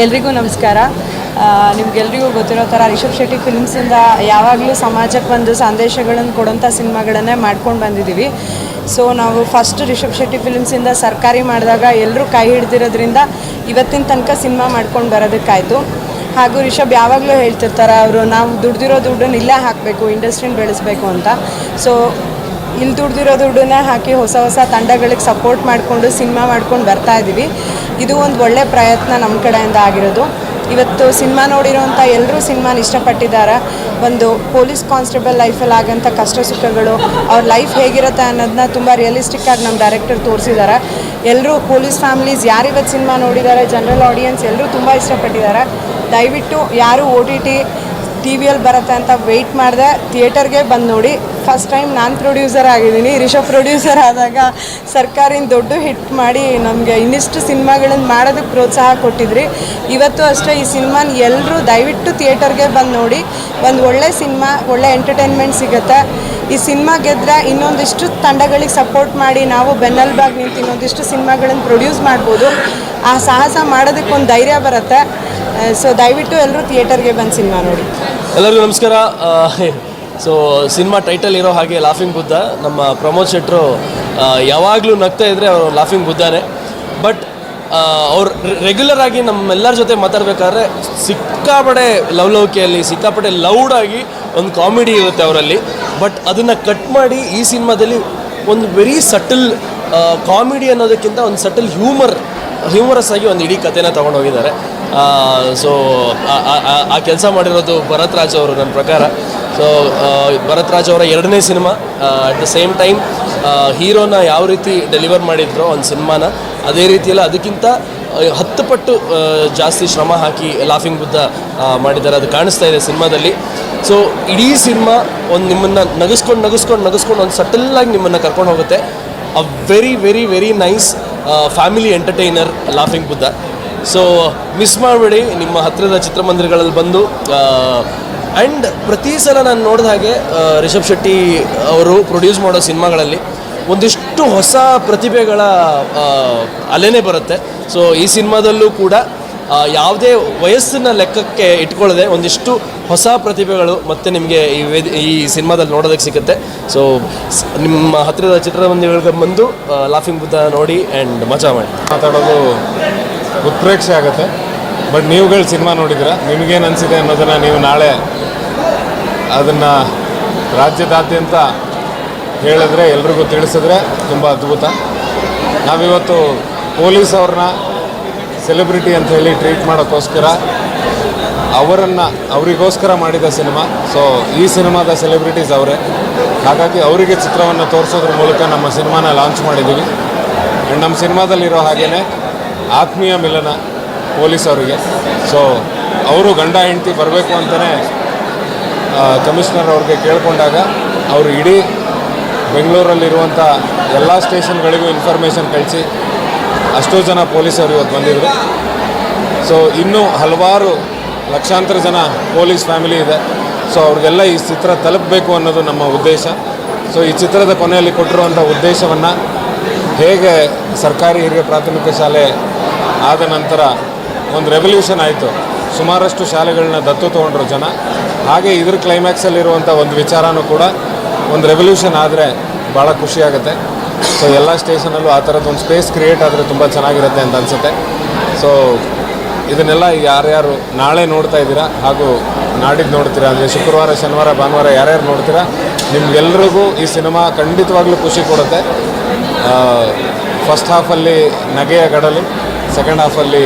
ಎಲ್ರಿಗೂ ನಮಸ್ಕಾರ. ನಿಮ್ಗೆಲ್ರಿಗೂ ಗೊತ್ತಿರೋ ಥರ ರಿಷಬ್ ಶೆಟ್ಟಿ ಫಿಲ್ಮ್ಸಿಂದ ಯಾವಾಗಲೂ ಸಮಾಜಕ್ಕೆ ಒಂದು ಸಂದೇಶಗಳನ್ನು ಕೊಡೋಂಥ ಸಿನಿಮಾಗಳನ್ನೇ ಮಾಡ್ಕೊಂಡು ಬಂದಿದ್ದೀವಿ. ಸೊ ನಾವು ಫಸ್ಟ್ ರಿಷಬ್ ಶೆಟ್ಟಿ ಫಿಲ್ಮ್ಸಿಂದ ಸರ್ಕಾರಿ ಮಾಡಿದಾಗ ಎಲ್ಲರೂ ಕೈ ಹಿಡ್ದಿರೋದ್ರಿಂದ ಇವತ್ತಿನ ತನಕ ಸಿನಿಮಾ ಮಾಡ್ಕೊಂಡು ಬರೋದಕ್ಕಾಯಿತು. ಹಾಗೂ ರಿಷಬ್ ಯಾವಾಗಲೂ ಹೇಳ್ತಿರ್ತಾರೆ, ಅವರು ನಾವು ದುಡ್ದಿರೋ ದುಡ್ಡನ್ನು ಇಲ್ಲೇ ಹಾಕಬೇಕು, ಇಂಡಸ್ಟ್ರಿನ ಬೆಳೆಸಬೇಕು ಅಂತ. ಸೊ ಇಲ್ಲಿ ದುಡ್ದಿರೋ ದುಡ್ಡನ್ನ ಹಾಕಿ ಹೊಸ ಹೊಸ ತಂಡಗಳಿಗೆ ಸಪೋರ್ಟ್ ಮಾಡಿಕೊಂಡು ಸಿನಿಮಾ ಮಾಡ್ಕೊಂಡು ಬರ್ತಾ ಇದ್ದೀವಿ. ಇದು ಒಂದು ಒಳ್ಳೆ ಪ್ರಯತ್ನ ನಮ್ಮ ಕಡೆಯಿಂದ ಆಗಿರೋದು. ಇವತ್ತು ಸಿನಿಮಾ ನೋಡಿರೋಂಥ ಎಲ್ಲರೂ ಸಿನಿಮಾನ ಇಷ್ಟಪಟ್ಟಿದ್ದಾರೆ. ಒಂದು ಪೊಲೀಸ್ ಕಾನ್ಸ್ಟೇಬಲ್ ಲೈಫಲ್ಲಿ ಆಗೋಂಥ ಕಷ್ಟ ಸುಖಗಳು, ಅವ್ರ ಲೈಫ್ ಹೇಗಿರುತ್ತೆ ಅನ್ನೋದನ್ನ ತುಂಬ ರಿಯಲಿಸ್ಟಿಕ್ಕಾಗಿ ನಮ್ಮ ಡೈರೆಕ್ಟರ್ ತೋರಿಸಿದ್ದಾರೆ. ಎಲ್ಲರೂ ಪೊಲೀಸ್ ಫ್ಯಾಮಿಲೀಸ್ ಯಾರಿವತ್ತು ಸಿನಿಮಾ ನೋಡಿದ್ದಾರೆ ಜನರಲ್ ಆಡಿಯನ್ಸ್ ಎಲ್ಲರೂ ತುಂಬ ಇಷ್ಟಪಟ್ಟಿದ್ದಾರೆ. ದಯವಿಟ್ಟು ಯಾರು ಓ ಟಿ ಟಿ ಟಿ ವಿಯಲ್ಲಿ ಬರುತ್ತೆ ಅಂತ ವೆಯ್ಟ್ ಮಾಡಿದೆ ಥಿಯೇಟರ್ಗೆ ಬಂದು ನೋಡಿ. ಫಸ್ಟ್ ಟೈಮ್ ನಾನು ಪ್ರೊಡ್ಯೂಸರ್ ಆಗಿದ್ದೀನಿ. ರಿಷಬ್ ಪ್ರೊಡ್ಯೂಸರ್ ಆದಾಗ ಸರ್ಕಾರಿನ ದೊಡ್ಡ ಹಿಟ್ ಮಾಡಿ ನಮಗೆ ಇನ್ನಿಷ್ಟು ಸಿನಿಮಾಗಳನ್ನು ಮಾಡೋದಕ್ಕೆ ಪ್ರೋತ್ಸಾಹ ಕೊಟ್ಟಿದ್ರಿ. ಇವತ್ತು ಅಷ್ಟೇ ಈ ಸಿನಿಮಾನ ಎಲ್ಲರೂ ದಯವಿಟ್ಟು ಥಿಯೇಟರ್ಗೆ ಬಂದು ನೋಡಿ. ಒಂದು ಒಳ್ಳೆ ಸಿನಿಮಾ, ಒಳ್ಳೆ ಎಂಟರ್ಟೈನ್ಮೆಂಟ್ ಸಿಗುತ್ತೆ. ಈ ಸಿನಿಮಾ ಗೆದ್ರೆ ಇನ್ನೊಂದಿಷ್ಟು ತಂಡಗಳಿಗೆ ಸಪೋರ್ಟ್ ಮಾಡಿ ನಾವು ಬೆನ್ನಲ್ಬಾಗ್ ನಿಂತು ಇನ್ನೊಂದಿಷ್ಟು ಸಿನಿಮಾಗಳನ್ನು ಪ್ರೊಡ್ಯೂಸ್ ಮಾಡ್ಬೋದು. ಆ ಸಾಹಸ ಮಾಡೋದಕ್ಕೆ ಒಂದು ಧೈರ್ಯ ಬರುತ್ತೆ. ಸೊ ದಯವಿಟ್ಟು ಎಲ್ಲರೂ ಥಿಯೇಟರ್ಗೆ ಬಂದು ಸಿನಿಮಾ ನೋಡಿ. ಎಲ್ಲರಿಗೂ ನಮಸ್ಕಾರ. ಸೊ ಸಿನಿಮಾ ಟೈಟಲ್ ಇರೋ ಹಾಗೆ ಲಾಫಿಂಗ್ ಬುದ್ಧ ನಮ್ಮ ಪ್ರಮೋದ್ ಶೆಟ್ರು ಯಾವಾಗಲೂ ನಗ್ತಾ ಇದ್ದರೆ ಅವರು ಲಾಫಿಂಗ್ ಬುದ್ಧನೇ ಬಟ್ ಅವ್ರು ರೆಗ್ಯುಲರ್ ಆಗಿ ನಮ್ಮೆಲ್ಲರ ಜೊತೆ ಮಾತಾಡಬೇಕಾದ್ರೆ ಸಿಕ್ಕಾಪಡೆ ಲವಲವಿಕೆಯಲ್ಲಿ ಸಿಕ್ಕಾಪಡೆ ಲೌಡಾಗಿ ಒಂದು ಕಾಮಿಡಿ ಇರುತ್ತೆ ಅವರಲ್ಲಿ. ಬಟ್ ಅದನ್ನು ಕಟ್ ಮಾಡಿ ಈ ಸಿನಿಮಾದಲ್ಲಿ ಒಂದು ವೆರಿ ಸಟಲ್ ಕಾಮಿಡಿ ಅನ್ನೋದಕ್ಕಿಂತ ಒಂದು ಸಟಲ್ ಹ್ಯೂಮರ್ ಹ್ಯೂಮರಸ್ ಆಗಿ ಒಂದು ಇಡೀ ಕಥೆನ ತೊಗೊಂಡು ಹೋಗಿದ್ದಾರೆ. ಸೊ ಆ ಕೆಲಸ ಮಾಡಿರೋದು ಭರತ್ ರಾಜ್ ಅವರು ನನ್ನ ಪ್ರಕಾರ. ಸೊ ಭರತ್ ರಾಜ್ ಅವರ ಎರಡನೇ cinema at the same time ಹೀರೋನ ಯಾವ ರೀತಿ ಡೆಲಿವರ್ ಮಾಡಿದ್ರು ಒಂದು ಸಿನಿಮಾನ, ಅದೇ ರೀತಿಯಲ್ಲ ಅದಕ್ಕಿಂತ ಹತ್ತು ಪಟ್ಟು ಜಾಸ್ತಿ ಶ್ರಮ ಹಾಕಿ ಲಾಫಿಂಗ್ ಬುದ್ಧ ಮಾಡಿದ್ದಾರೆ. ಅದು ಕಾಣಿಸ್ತಾ ಇದೆ ಸಿನಿಮಾದಲ್ಲಿ. ಸೊ ಇಡೀ ಸಿನಿಮಾ ಒಂದು ನಿಮ್ಮನ್ನು ನಗಿಸ್ಕೊಂಡು ನಗಿಸ್ಕೊಂಡು ನಗಿಸ್ಕೊಂಡು ಒಂದು ಸಟಲ್ಲಾಗಿ ನಿಮ್ಮನ್ನು ಕರ್ಕೊಂಡು ಹೋಗುತ್ತೆ. A very very very nice family entertainer laughing Buddha so miss ಮಾಡಬೇಡಿ, ನಿಮ್ಮ ಹತ್ತಿರದ ಚಿತ್ರಮಂದಿರಗಳಲ್ಲಿ ಬಂದು ಆ್ಯಂಡ್ ಪ್ರತಿ ಸಲ ನಾನು ನೋಡಿದ ಹಾಗೆ ರಿಷಬ್ ಶೆಟ್ಟಿ ಅವರು ಪ್ರೊಡ್ಯೂಸ್ ಮಾಡೋ ಸಿನಿಮಾಗಳಲ್ಲಿ ಒಂದಿಷ್ಟು ಹೊಸ ಪ್ರತಿಭೆಗಳ ಅಲೆನೇ ಬರುತ್ತೆ. ಸೊ ಈ ಸಿನಿಮಾದಲ್ಲೂ ಕೂಡ ಯಾವುದೇ ವಯಸ್ಸನ್ನ ಲೆಕ್ಕಕ್ಕೆ ಇಟ್ಕೊಳ್ಳದೆ ಒಂದಿಷ್ಟು ಹೊಸ ಪ್ರತಿಭೆಗಳು ಮತ್ತೆ ನಿಮಗೆ ಈ ವೇದಿ, ಈ ಸಿನಿಮಾದಲ್ಲಿ ನೋಡೋದಕ್ಕೆ ಸಿಗುತ್ತೆ. ಸೊ, ನಿಮ್ಮ ಹತ್ತಿರದ ಚಿತ್ರಮಂದಿರಗಳಿಗೆ ಬಂದು ಲಾಫಿಂಗ್ ಬುದ್ಧ ನೋಡಿ ಆ್ಯಂಡ್ ಮಜಾ ಮಾಡಿ. ಮಾತಾಡೋದು ಉತ್ಪ್ರೇಕ್ಷೆ ಆಗುತ್ತೆ. ಬಟ್ ನೀವುಗಳು ಸಿನಿಮಾ ನೋಡಿದ್ರ ನಿಮಗೇನು ಅನಿಸಿದೆ ಅನ್ನೋದನ್ನು ನೀವು ನಾಳೆ ಅದನ್ನು ರಾಜ್ಯದಾದ್ಯಂತ ಹೇಳಿದ್ರೆ ಎಲ್ರಿಗೂ ತಿಳಿಸಿದ್ರೆ ತುಂಬ ಅದ್ಭುತ. ನಾವಿವತ್ತು ಪೊಲೀಸ್ ಅವ್ರನ್ನ ಸೆಲೆಬ್ರಿಟಿ ಅಂತ ಹೇಳಿ ಟ್ರೀಟ್ ಮಾಡೋಕ್ಕೋಸ್ಕರ ಅವರನ್ನು, ಅವರಿಗೋಸ್ಕರ ಮಾಡಿದ ಸಿನಿಮಾ. ಸೊ ಈ ಸಿನಿಮಾದ ಸೆಲೆಬ್ರಿಟೀಸ್ ಅವರೇ. ಹಾಗಾಗಿ ಅವರಿಗೆ ಚಿತ್ರವನ್ನು ತೋರಿಸೋದ್ರ ಮೂಲಕ ನಮ್ಮ ಸಿನಿಮಾನ ಲಾಂಚ್ ಮಾಡಿದ್ದೀವಿ ಆ್ಯಂಡ್ ನಮ್ಮ ಸಿನಿಮಾದಲ್ಲಿರೋ ಹಾಗೇ ಆತ್ಮೀಯ ಮಿಲನ ಪೊಲೀಸ್ ಅವರಿಗೆ. ಸೊ ಅವರು ಗಂಡ ಹೆಂಡತಿ ಬರಬೇಕು ಅಂತಲೇ ಕಮಿಷನರ್ ಅವ್ರಿಗೆ ಕೇಳಿಕೊಂಡಾಗ ಅವರು ಇಡೀ ಬೆಂಗಳೂರಲ್ಲಿರುವಂಥ ಎಲ್ಲ ಸ್ಟೇಷನ್ಗಳಿಗೂ ಇನ್ಫಾರ್ಮೇಷನ್ ಕಳಿಸಿ ಅಷ್ಟೋ ಜನ ಪೊಲೀಸರು ಇವತ್ತು ಬಂದಿದ್ದರು ಸೊ ಇನ್ನೂ ಹಲವಾರು ಲಕ್ಷಾಂತರ ಜನ ಪೊಲೀಸ್ ಫ್ಯಾಮಿಲಿ ಇದೆ. ಸೊ ಅವ್ರಿಗೆಲ್ಲ ಈ ಚಿತ್ರ ತಲುಪಬೇಕು ಅನ್ನೋದು ನಮ್ಮ ಉದ್ದೇಶ. ಸೊ ಈ ಚಿತ್ರದ ಕೊನೆಯಲ್ಲಿ ಕೊಟ್ಟಿರುವಂಥ ಉದ್ದೇಶವನ್ನು ಹೇಗೆ ಸರ್ಕಾರಿ ಹಿರಿಯ ಪ್ರಾಥಮಿಕ ಶಾಲೆ ಆದ ನಂತರ ಒಂದು ರೆವಲ್ಯೂಷನ್ ಆಯಿತು. ಸುಮಾರಷ್ಟು ಶಾಲೆಗಳನ್ನ ದತ್ತು ತೊಗೊಂಡ್ರು ಜನ. ಹಾಗೆ ಇದ್ರ ಕ್ಲೈಮ್ಯಾಕ್ಸಲ್ಲಿರುವಂಥ ಒಂದು ವಿಚಾರನೂ ಕೂಡ ಒಂದು ರೆವಲ್ಯೂಷನ್ ಆದರೆ ಭಾಳ ಖುಷಿಯಾಗುತ್ತೆ ಸೊ ಎಲ್ಲ ಸ್ಟೇಷನಲ್ಲೂ ಆ ಥರದ್ದು ಒಂದು ಸ್ಪೇಸ್ ಕ್ರಿಯೇಟ್ ಆದರೆ ತುಂಬ ಚೆನ್ನಾಗಿರುತ್ತೆ ಅಂತ ಅನಿಸುತ್ತೆ. ಸೊ ಇದನ್ನೆಲ್ಲ ಯಾರ್ಯಾರು ನಾಳೆ ನೋಡ್ತಾ ಇದ್ದೀರಾ ಹಾಗೂ ನಾಡಿದ್ದು ನೋಡ್ತೀರಾ? ಅಂದರೆ ಶುಕ್ರವಾರ, ಶನಿವಾರ, ಭಾನುವಾರ ಯಾರ್ಯಾರು ನೋಡ್ತೀರಾ? ನಿಮ್ಗೆಲ್ರಿಗೂ ಈ ಸಿನಿಮಾ ಖಂಡಿತವಾಗ್ಲೂ ಖುಷಿ ಕೊಡುತ್ತೆ. ಫಸ್ಟ್ ಹಾಫಲ್ಲಿ ನಗೆಯ ಗಡಲು ಸೆಕೆಂಡ್ ಹಾಫಲ್ಲಿ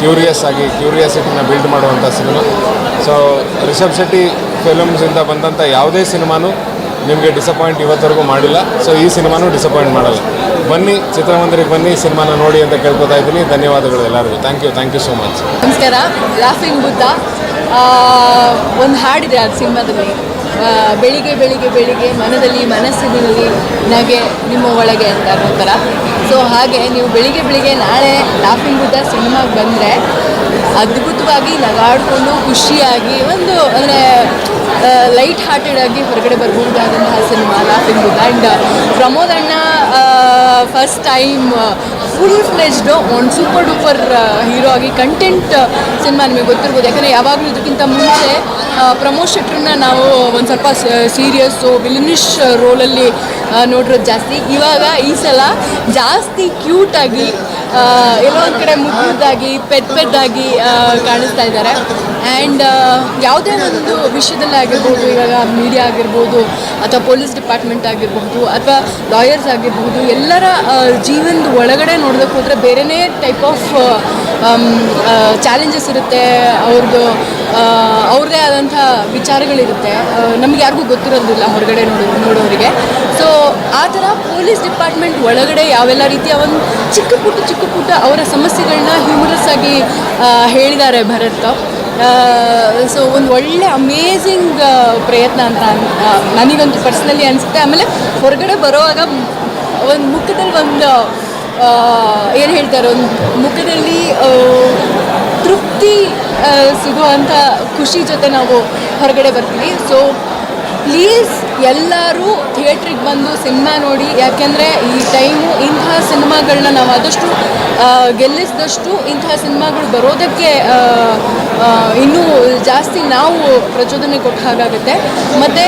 ಕ್ಯೂರಿಯಸ್ ಆಗಿ ಕ್ಯೂರಿಯಾಸಿಟಿನ ಬಿಲ್ಡ್ ಮಾಡುವಂಥ ಸಿನಿಮಾ. ಸೊ ರಿಷಬ್ ಶೆಟ್ಟಿ ಫಿಲಮ್ಸಿಂದ ಬಂದಂಥ ಯಾವುದೇ ಸಿನಿಮಾನೂ ನಿಮಗೆ ಡಿಸಪಾಯಿಂಟ್ ಇವತ್ತವರೆಗೂ ಮಾಡಿಲ್ಲ. ಸೊ ಈ ಸಿನಿಮಾನೂ ಡಿಸಪಾಯಿಂಟ್ ಮಾಡಲ್ಲ. ಬನ್ನಿ, ಚಿತ್ರಮಂದಿರಕ್ಕೆ ಬನ್ನಿ ಸಿನಿಮಾನ ನೋಡಿ ಅಂತ ಕೇಳ್ಕೊತಾ ಇದ್ದೀನಿ. ಧನ್ಯವಾದಗಳು ಎಲ್ಲರಿಗೂ. Thank you thank you so much ನಮಸ್ಕಾರ. ಲಾಫಿಂಗ್ ಬುದ್ಧ ಒಂದು ಹಾಡಿದೆ ಆ ಸಿನಿಮಾದಲ್ಲಿ. ಬೆಳಿಗ್ಗೆ ಬೆಳಿಗ್ಗೆ ಬೆಳಿಗ್ಗೆ ಮನದಲ್ಲಿ, ಮನಸ್ಸಿನಲ್ಲಿ ನಗೆ ನಿಮ್ಮ ಒಳಗೆ ಅಂತ ಅನ್ನೋ ಥರ ಸೊ ಹಾಗೆ ನೀವು ಬೆಳಿಗ್ಗೆ ಬೆಳಿಗ್ಗೆ ನಾಳೆ ಲಾಫಿಂಗ್ ಬುದ್ಧ ಸಿನಿಮಾಗೆ ಬಂದರೆ ಅದ್ಭುತವಾಗಿ ನಗಾಡಿಕೊಂಡು ಖುಷಿಯಾಗಿ ಒಂದು, ಅಂದರೆ ಲೈಟ್ ಹಾರ್ಟೆಡ್ ಆಗಿ ಹೊರಗಡೆ ಬರ್ಬೋದಾದಂತಹ cinema laughing Buddha and Pramod ಅಣ್ಣ ಫಸ್ಟ್ ಟೈಮ್ ಫುಲ್ ಫ್ಲೆಜ್ಡ್ ಒಂದು ಸೂಪರ್ ಡೂಪರ್ ಹೀರೋ ಆಗಿ ಕಂಟೆಂಟ್ ಸಿನಿಮಾ ನಿಮಗೆ ಗೊತ್ತಿರ್ಬೋದು. ಯಾಕಂದರೆ ಯಾವಾಗಲೂ ಇದಕ್ಕಿಂತ ಮುಂಚೆ ಪ್ರಮೋದ್ ನಾವು ಒಂದು ಸ್ವಲ್ಪ ಸೀರಿಯಸ್ಸು ವಿಲನಿಶ್ ರೋಲಲ್ಲಿ ನೋಡಿರೋದು ಜಾಸ್ತಿ. ಇವಾಗ ಈ ಸಲ ಜಾಸ್ತಿ ಕ್ಯೂಟಾಗಿ ಎಲ್ಲೋ ಒಂದು ಕಡೆ ಮುಗಿದಾಗಿ ಪೆದ್ ಪೆದ್ದಾಗಿ ಕಾಣಿಸ್ತಾ ಇದ್ದಾರೆ ಆ್ಯಂಡ್ ಯಾವುದೇ ಒಂದು ವಿಷಯದಲ್ಲಿ ಆಗಿರ್ಬೋದು, ಇವಾಗ ಮೀಡಿಯಾ ಆಗಿರ್ಬೋದು, ಅಥವಾ ಪೊಲೀಸ್ ಡಿಪಾರ್ಟ್ಮೆಂಟ್ ಆಗಿರ್ಬೋದು, ಅಥವಾ ಲಾಯರ್ಸ್ ಆಗಿರ್ಬೋದು, ಎಲ್ಲರ ಜೀವನದ ಒಳಗಡೆ ನೋಡೋದಕ್ಕೆ ಹೋದರೆ ಬೇರೆಯೇ ಟೈಪ್ ಆಫ್ ಚಾಲೆಂಜಸ್ ಇರುತ್ತೆ ಅವ್ರದ್ದು ಅವ್ರದ್ದೇ ಆದಂಥ ವಿಚಾರಗಳಿರುತ್ತೆ. ನಮ್ಗೆ ಯಾರಿಗೂ ಗೊತ್ತಿರೋದಿಲ್ಲ ಹೊರಗಡೆ ನೋಡೋ, ನೋಡೋರಿಗೆ. ಸೊ ಆ ಥರ ಪೊಲೀಸ್ ಡಿಪಾರ್ಟ್ಮೆಂಟ್ ಒಳಗಡೆ ಯಾವೆಲ್ಲ ರೀತಿಯ ಒಂದು ಚಿಕ್ಕ ಪುಟ್ಟ ಚಿಕ್ಕ ಪುಟ್ಟ ಅವರ ಸಮಸ್ಯೆಗಳನ್ನ ಹ್ಯೂಮರಸ್ ಆಗಿ ಹೇಳಿದ್ದಾರೆ ಭರತ್. ಸೊ ಒಂದು ಒಳ್ಳೆ ಅಮೇಝಿಂಗ್ ಪ್ರಯತ್ನ ಅಂತ ನನಗಂತೂ ಪರ್ಸ್ನಲಿ ಅನಿಸುತ್ತೆ. ಆಮೇಲೆ ಹೊರಗಡೆ ಬರೋವಾಗ ಒಂದು ಮುಖದಲ್ಲಿ ಒಂದು ಏನು ಹೇಳ್ತಾರೆ ಒಂದು ಮುಖದಲ್ಲಿ ತೃಪ್ತಿ ಸಿಗುವಂಥ ಖುಷಿ ಜೊತೆ ನಾವು ಹೊರಗಡೆ ಬರ್ತೀವಿ. ಸೊ ಪ್ಲೀಸ್ ಎಲ್ಲರೂ ಥಿಯೇಟ್ರಿಗೆ ಬಂದು ಸಿನಿಮಾ ನೋಡಿ. ಯಾಕೆಂದರೆ ಈ ಟೈಮು ಇಂತಹ ಸಿನಿಮಾಗಳನ್ನ ನಾವು ಆದಷ್ಟು ಗೆಲ್ಲಿಸಿದಷ್ಟು ಇಂತಹ ಸಿನಿಮಾಗಳು ಬರೋದಕ್ಕೆ ಇನ್ನೂ ಜಾಸ್ತಿ ನಾವು ಪ್ರಚೋದನೆ ಕೊಟ್ಟ ಹಾಗಾಗುತ್ತೆ. ಮತ್ತು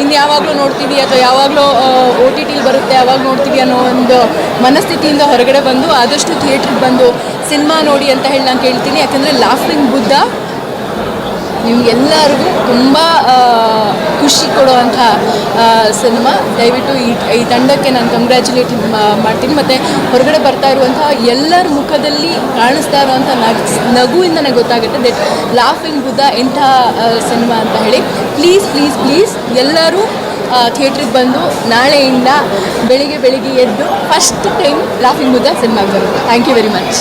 ಇನ್ನು ಯಾವಾಗಲೂ ನೋಡ್ತೀವಿ ಅಥವಾ ಯಾವಾಗಲೂ ಒ ಟಿ ಟಿಲಿ ಬರುತ್ತೆ, ಯಾವಾಗ ನೋಡ್ತೀವಿ ಅನ್ನೋ ಒಂದು ಮನಸ್ಥಿತಿಯಿಂದ ಹೊರಗಡೆ ಬಂದು ಆದಷ್ಟು ಥಿಯೇಟ್ರಿಗೆ ಬಂದು ಸಿನಿಮಾ ನೋಡಿ ಅಂತ ಹೇಳಿ ನಾನು ಕೇಳ್ತೀನಿ. ಯಾಕಂದರೆ ಲಾಫಿಂಗ್ ಬುದ್ಧ ನಿಮಗೆಲ್ಲರಿಗೂ ತುಂಬ ಖುಷಿ ಕೊಡುವಂಥ ಸಿನಿಮಾ. ದಯವಿಟ್ಟು ಈ ಈ ತಂಡಕ್ಕೆ ನಾನು ಕಂಗ್ರ್ಯಾಚುಲೇಟ್ ಮಾಡ್ತೀನಿ. ಮತ್ತು ಹೊರಗಡೆ ಬರ್ತಾ ಇರುವಂಥ ಎಲ್ಲರ ಮುಖದಲ್ಲಿ ಕಾಣಿಸ್ತಾ ಇರುವಂಥ ನಗ್, ನಗುವಿಂದನೇ ಗೊತ್ತಾಗುತ್ತೆ ದಟ್ ಲಾಫಿಂಗ್ ಬುದ್ಧ ಇಂಥ ಸಿನಿಮಾ ಅಂತ ಹೇಳಿ. ಪ್ಲೀಸ್ ಪ್ಲೀಸ್ ಪ್ಲೀಸ್ ಎಲ್ಲರೂ ಥಿಯೇಟ್ರಿಗೆ ಬಂದು ನಾಳೆಯಿಂದ ಬೆಳಿಗ್ಗೆ ಬೆಳಿಗ್ಗೆ ಎದ್ದು ಫಸ್ಟ್ ಟೈಮ್ ಲಾಫಿಂಗ್ ಬುದ್ಧ ಸಿನಿಮಾಗೆ ಬರುತ್ತೆ ಥ್ಯಾಂಕ್ ಯು ವೆರಿ ಮಚ್